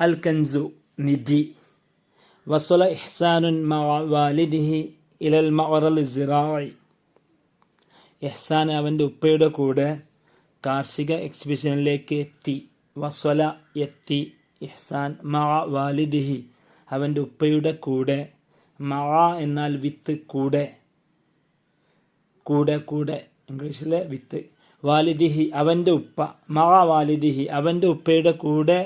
അൽ കൻസു നിധി. വസ്വല ഇഹ്സാനുൻ വാലിദിഹി ഇലൽ മറൽ സിറായി. ഇഹ്സാൻ അവന്റെ ഉപ്പയുടെ കൂടെ കാർഷിക എക്സിബിഷനിലേക്ക് എത്തി. വസ്വല എത്തി ഇഹ്സാൻ മഅ വാലിദിഹി അവന്റെ ഉപ്പയുടെ കൂടെ മഅ എന്നാൽ വിത്ത് കൂടെ കൂടെ കൂടെ ഇംഗ്ലീഷിലെ വിത്ത്. വാലിദിഹി അവന്റെ ഉപ്പ മഅ വാലിദിഹി അവന്റെ ഉപ്പയുടെ കൂടെ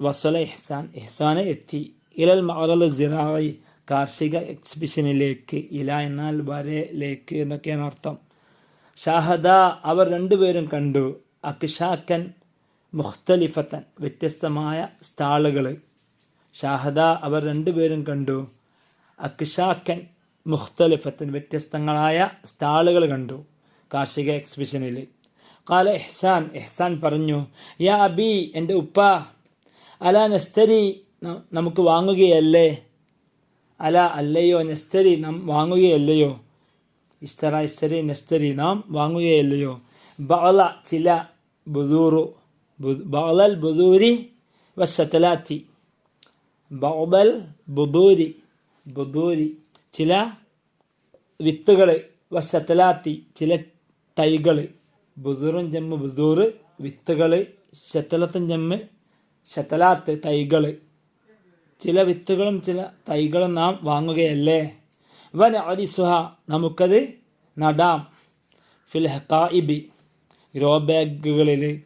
വസ്വല ഇഹ്സാൻ ഇഹ്സാനെ എത്തി. ഇലൽ മറൽ സിറായി കാർഷിക എക്സിബിഷനിലേക്ക് ഇല എന്നാൽ വരയിലേക്ക് എന്നൊക്കെയാണ് അർത്ഥം. ഷാഹദ അവർ രണ്ടുപേരും കണ്ടു. അക്ഷാക്കൻ മുഖ്തലിഫത്തൻ വ്യത്യസ്തമായ സ്റ്റാളുകൾ ഷാഹദ അവർ രണ്ടുപേരും കണ്ടു. അക്ഷാക്കൻ മുഖ്തലിഫത്തൻ വ്യത്യസ്തങ്ങളായ സ്റ്റാളുകൾ കണ്ടു കാർഷിക എക്സിബിഷനിൽ കാല എഹ്സാൻ എഹ്സാൻ പറഞ്ഞു യാ അബി എന്റെ ഉപ്പ അല നസ്തരി നമുക്ക് വാങ്ങുകയല്ലേ? അല അല്ലയോ നെസ്തരി നാം വാങ്ങുകയല്ലയോ? ഇസ്തറ ഇസ്തരി നെസ്തരി നാം വാങ്ങുകയല്ലയോ? ബഅല ചില ബുദൂറു ബഅലൽ ബുദൂരി വശത്തലാത്തി ബഅലൽ ബുദൂരി ബുദൂരി ചില വിത്തുകൾ വശത്തലാത്തി ചില തൈകൾ ബുദൂറും ജമ്മ് ബുദൂറ് വിത്തുകൾ ശത്തലത്തും ജമ്മ് ശതലാത്ത് തൈകൾ ചില വിത്തുകളും ചില തൈകളും നാം വാങ്ങുകയല്ലേ? വൻ അരിസുഹ നമുക്കത് നടാം. ഫിൽഹക്കായിബി ഗ്രോ ബാഗുകളിൽ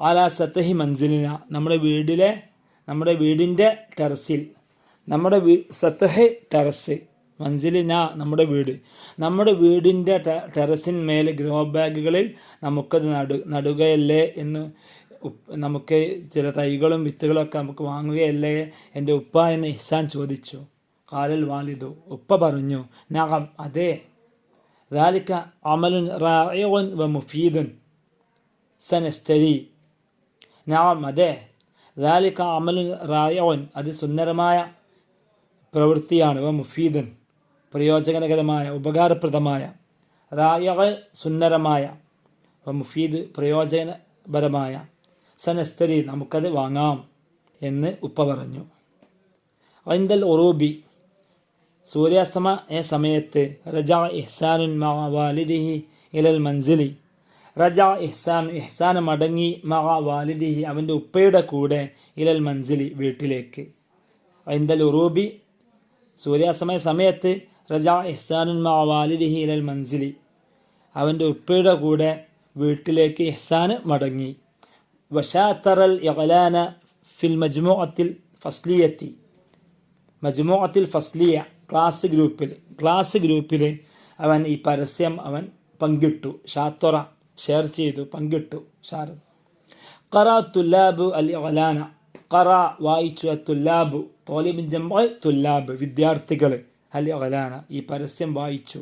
ആലാ സത്തഹി മൻസിലിന നമ്മുടെ വീടിലെ നമ്മുടെ വീടിന്റെ ടെറസിൽ. നമ്മുടെ വീ സത്തഹ് ടെറസ് മൻസിലിന നമ്മുടെ വീട്. നമ്മുടെ വീടിന്റെ ടെറസിന്മേൽ ഗ്രോ ബാഗുകളിൽ നമുക്കത് നടു നടുകയല്ലേ എന്ന് നമുക്ക് ചില തൈകളും വിത്തുകളൊക്കെ നമുക്ക് വാങ്ങുകയല്ലേ എൻ്റെ ഉപ്പ എന്ന് ഇഹ്സാൻ ചോദിച്ചു കാലൽ വാലിദു ഉപ്പ പറഞ്ഞു നകം അതെ ذلك عمل رائع ومفيد سنستري നകം അതെ ذلك عمل رائع അത് സുന്ദരമായ പ്രവൃത്തിയാണ് വ മുഫീദൻ പ്രയോജനകരമായ ഉപകാരപ്രദമായ റായ സുന്ദരമായ വ മുഫീദ് പ്രയോജനപരമായ സനസ്തരി നമുക്കത് വാങ്ങാം എന്ന് ഉപ്പ പറഞ്ഞു. ഐന്തൽ ഒറൂബി സൂര്യാസ്തമയ സമയത്ത് റജ ഇഹ്സാനുൻ വാലിദിഹി ഇലൽ മൻസിലി റജ ഇഹ്സാൻ ഇഹ്സാൻ മടങ്ങി മഹ വാലിദിഹി അവന്റെ ഉപ്പയുടെ കൂടെ ഇലൽ മൻസിലി വീട്ടിലേക്ക്. ഐന്തൽ ഉറൂബി സൂര്യാസ്തമയ സമയത്ത് റജ ഇഹ്സാനുൻ മഹ വാലിദിഹി ഇലൽ മൻസിലി അവന്റെ ഉപ്പയുടെ കൂടെ വീട്ടിലേക്ക് ഇഹ്സാൻ മടങ്ങി. വഷാത്തറൽ ഇഖലാന ഫിൽ മജ്മുഅത്തിൽ ഫസ്ലിയത്തി. മജ്മുഅത്തിൽ ഫസ്ലിയ ക്ലാസ് ഗ്രൂപ്പിൽ. ക്ലാസ് ഗ്രൂപ്പിൽ അവൻ ഈ പരസ്യം അവൻ പങ്കിട്ടു. ഷാത്തൊറ ഷെയർ ചെയ്തു പങ്കിട്ടു ഷാർ ഖറ തുല്ലാബ് അൽ ഇഖലാന. ഖറ വായിച്ചു തുല്ലാബ്. തോലിബിൻ ജംബ തുല്ലാബ്. വിദ്യാർത്ഥികൾ അൽ ഇഖലാന ഈ പരസ്യം വായിച്ചു.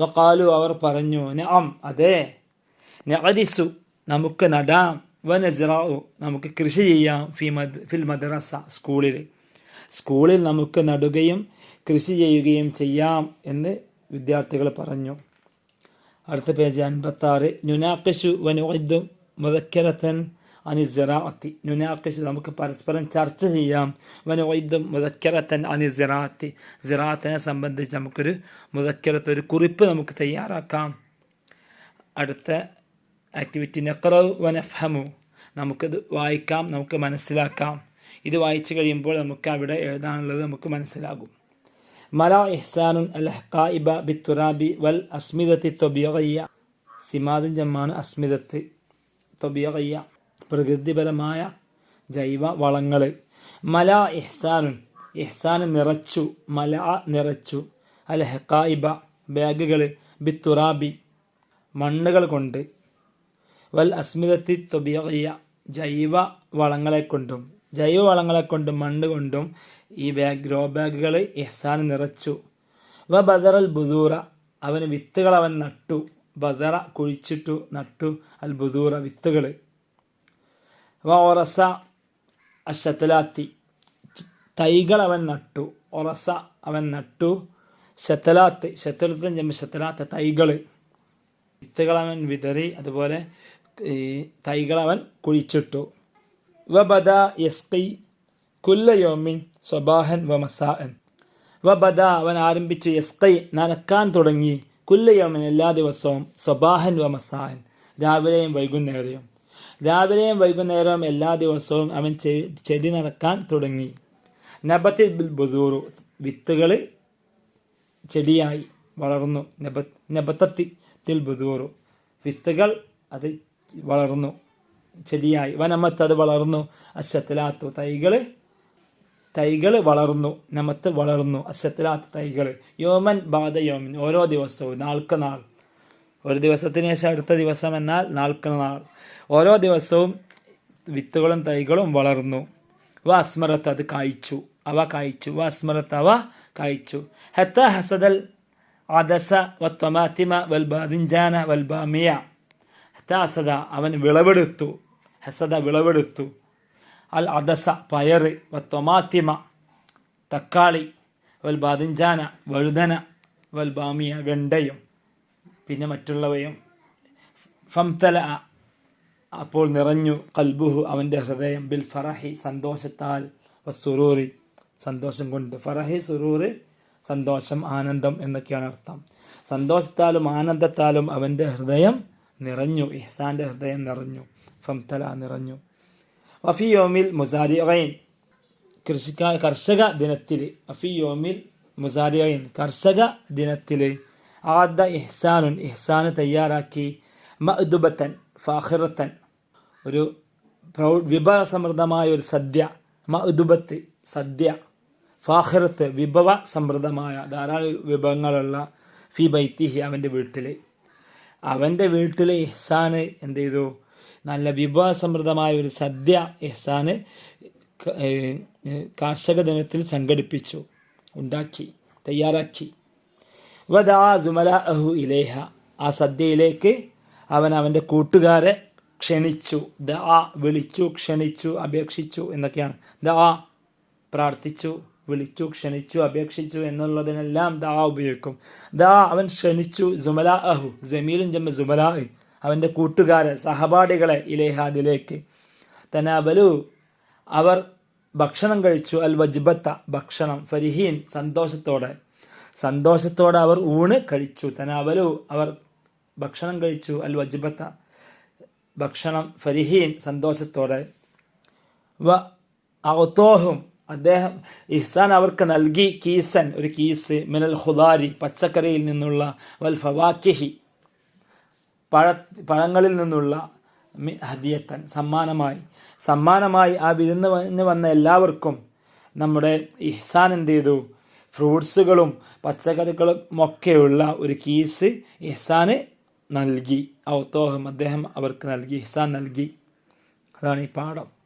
വക്കാലു അവർ പറഞ്ഞു നഅം അതെ. നഅരിസു നമുക്ക് നടാം. വനസിറാവു നമുക്ക് കൃഷി ചെയ്യാം ഫി മദ് ഫിൽ മദ്രസ സ്കൂളിൽ. സ്കൂളിൽ നമുക്ക് നടുകയും കൃഷി ചെയ്യുകയും ചെയ്യാം എന്ന് വിദ്യാർത്ഥികൾ പറഞ്ഞു. അടുത്ത പേജ് അൻപത്താറ്. നുനാക്കശു വനുദ്ദു മുതക്കരത്തൻ അനി സിറാഅത്തി. നുനാക്കശു നമുക്ക് പരസ്പരം ചർച്ച ചെയ്യാം. വനുദ്ദും മുതക്കരത്തൻ അനി സിറാഅത്തി. സിറാത്തിനെ സംബന്ധിച്ച് നമുക്കൊരു മുതക്കരത്ത് ഒരു കുറിപ്പ് നമുക്ക് തയ്യാറാക്കാം. അടുത്ത ആക്ടിവിറ്റി നെക്കറവ് നമുക്ക് നമുക്കത് വായിക്കാം നമുക്ക് മനസ്സിലാക്കാം. ഇത് വായിച്ചു കഴിയുമ്പോൾ നമുക്ക് അവിടെ എഴുതാനുള്ളത് നമുക്ക് മനസ്സിലാകും. മല ഇഹ്സാനുൻ അൽ ഹക്കായിബ തുറാബി വൽ അസ്മിതത്തി തൊബിയകയ്യ സിമാദിൻ ജമ്മാണ് അസ്മിതത്ത് തൊബിയകയ്യ പ്രകൃതിപരമായ ജൈവ വളങ്ങൾ മല ഇഹ്സാനുൻ. ഇഹ്സാൻ നിറച്ചു മല നിറച്ചു. അൽ ബാഗുകൾ തുറാബി മണ്ണുകൾ കൊണ്ട് വൽ അസ്മിതത്തി തൊബിയ ജൈവ വളങ്ങളെ കൊണ്ടും ജൈവ വളങ്ങളെ കൊണ്ടും മണ്ണ് കൊണ്ടും ഈ ബാഗ് ഗ്രോ ബാഗുകൾ എഹ്സാൻ നിറച്ചു. വ ബദറൽ ബുദൂറ അവന് വിത്തുകൾ അവൻ നട്ടു. ബദറ കുഴിച്ചിട്ടു നട്ടു അൽ ബുദൂറ വിത്തുകൾ വ ഒറസ അഷത്തലാത്തി തൈകൾ അവൻ നട്ടു. ഒറസ അവൻ നട്ടു ശത്തലാത്ത് ശത്തലത്തും ജമ്മ ശത്തലാത്ത തൈകൾ വിത്തുകൾ അവൻ വിതറി അതുപോലെ ഈ തൈകൾ അവൻ കുഴിച്ചിട്ടു. വബദ യസ്കി കുല്ലയോമിൻ സ്വബാഹൻ വ മസാഅൻ വബദ അവൻ ആരംഭിച്ചു യസ്കൈ നനക്കാൻ തുടങ്ങി. കുല്ലയോമിൻ എല്ലാ ദിവസവും സ്വബാഹൻ വ മസാഅൻ രാവിലെയും വൈകുന്നേരവും. രാവിലെയും വൈകുന്നേരവും എല്ലാ ദിവസവും അവൻ ചെടി നടക്കാൻ തുടങ്ങി. നബത്തിൽ ബുദൂറു വിത്തുകൾ ചെടിയായി വളർന്നു. നബ നബത്തത്തിൽ തിൽ ബുദൂറു വിത്തുകൾ അത് വളർന്നു. ചെടിയായി. വനമത്ത് അത് വളർന്നു. അശ്വത്തിലാത്തു തൈകൾ തൈകൾ വളർന്നു. നമത്ത് വളർന്നു. അശ്വത്തിലാത്ത തൈകൾ യോമൻ ബാധ യോമൻ. ഓരോ ദിവസവും നാൾക്ക് നാൾ. ഒരു ദിവസത്തിന് ശേഷം അടുത്ത ദിവസം എന്നാൽ നാൾക്ക് നാൾ. ഓരോ ദിവസവും വിത്തുകളും തൈകളും വളർന്നു. വ അസ്മരത്ത് അത് കായ്ച്ചു. അവ കായ്ച്ചു. വ അസ്മരത്ത് അവ കായ്ച്ചു. ഹത്ത ഹസദൽ അദസ വത്വമാത്തിമ വൽബാദിഞ്ചാന വൽബാമിയ ഹത്ത ഹസദ അവൻ വിളവെടുത്തു. ഹസദ വിളവെടുത്തു. അൽ അദസ പയറ് വ തൊമാത്തിമ തക്കാളി വൽ ബാദിഞ്ചാന വഴുതന വൽ ബാമിയ വെണ്ടയും പിന്നെ മറ്റുള്ളവയും. ഫംതല അപ്പോൾ നിറഞ്ഞു കൽബുഹു അവന്റെ ഹൃദയം. ബിൽ ഫറഹി സന്തോഷത്താൽ. വ സുറൂറി സന്തോഷം കൊണ്ട്. ഫറഹി സുറൂറ് സന്തോഷം ആനന്ദം എന്നൊക്കെയാണ് അർത്ഥം. സന്തോഷത്താലും ആനന്ദത്താലും അവന്റെ ഹൃദയം നിറഞ്ഞു ഇഹ്സാന്റെ ഹൃദയം നിറഞ്ഞു ഫംതല നിറഞ്ഞു. വഫിയോമിൽ മുസാരിഅൈൻ കൃഷിക്കാ കർഷക ദിനത്തിൽ വഫിയോമിൽ മുസാരിഅൈൻ കർഷക ദിനത്തിൽ ആദ്യ ഇഹ്സാനുൻ ഇഹ്സാന് തയ്യാറാക്കി മഅദുബത്തൻ ഫാഹിറത്തൻ ഒരു പ്രൗ വിഭവസമൃദ്ധമായ ഒരു സദ്യ മഅദുബത്ത് സദ്യ. ഫാഹിറത്ത് വിഭവ സമൃദ്ധമായ ധാരാളം വിഭവങ്ങളുള്ള ഫി ബൈത്തിഹി അവന്റെ വീട്ടിൽ അവന്റെ വീട്ടിലെ ഇഹ്സാന് എന്ത് ചെയ്തു? നല്ല വിഭവസമൃദ്ധമായ ഒരു സദ്യ ഏ, കാർഷിക ദിനത്തിൽ സംഘടിപ്പിച്ചു ഉണ്ടാക്കി തയ്യാറാക്കി. വദാ സുമലാഹു ഇലേഹ. ആ സദ്യയിലേക്ക് അവൻ അവന്റെ കൂട്ടുകാരെ ക്ഷണിച്ചു ദാ വിളിച്ചു ക്ഷണിച്ചു അപേക്ഷിച്ചു എന്നൊക്കെയാണ്. ദാ പ്രാർത്ഥിച്ചു. വിളിച്ചു ക്ഷണിച്ചു അപേക്ഷിച്ചു എന്നുള്ളതിനെല്ലാം ദാ ഉപയോഗിക്കും. ദാ അവൻ ക്ഷണിച്ചു ജുമല അഹു ജമീലും ജമ്മ സുമല അവന്റെ കൂട്ടുകാരെ സഹപാഠികളെ ഇലേഹാദിലേക്ക്. തന്നെ അവലു അവർ ഭക്ഷണം കഴിച്ചു അൽ വജ്ബത്ത ഭക്ഷണം ഫരിഹീൻ സന്തോഷത്തോടെ. സന്തോഷത്തോടെ അവർ ഊണ് കഴിച്ചു. തന്നെ അവലു അവർ ഭക്ഷണം കഴിച്ചു അൽ വജ്ബത്ത ഭക്ഷണം ഫരിഹീൻ സന്തോഷത്തോടെ. വ ഔത്തോഹും അദ്ദേഹം ഇഹ്സാൻ അവർക്ക് നൽകി കീസൻ ഒരു കീസ് മിനൽ ഖുദാരി പച്ചക്കറിയിൽ നിന്നുള്ള വൽ ഫവാക്കിഹി പഴ പഴങ്ങളിൽ നിന്നുള്ള ഹദിയത്തൻ സമ്മാനമായി. സമ്മാനമായി ആ വിരുന്ന് വന്ന് എല്ലാവർക്കും നമ്മുടെ ഇഹ്സാൻ എന്ത് ചെയ്തു? ഫ്രൂട്ട്സുകളും പച്ചക്കറികളും ഒക്കെയുള്ള ഒരു കീസ് ഇഹ്സാന് നൽകി. ഔത്തോഹം അദ്ദേഹം അവർക്ക് നൽകി ഇഹ്സാൻ നൽകി. അതാണ് ഈ പാഠം.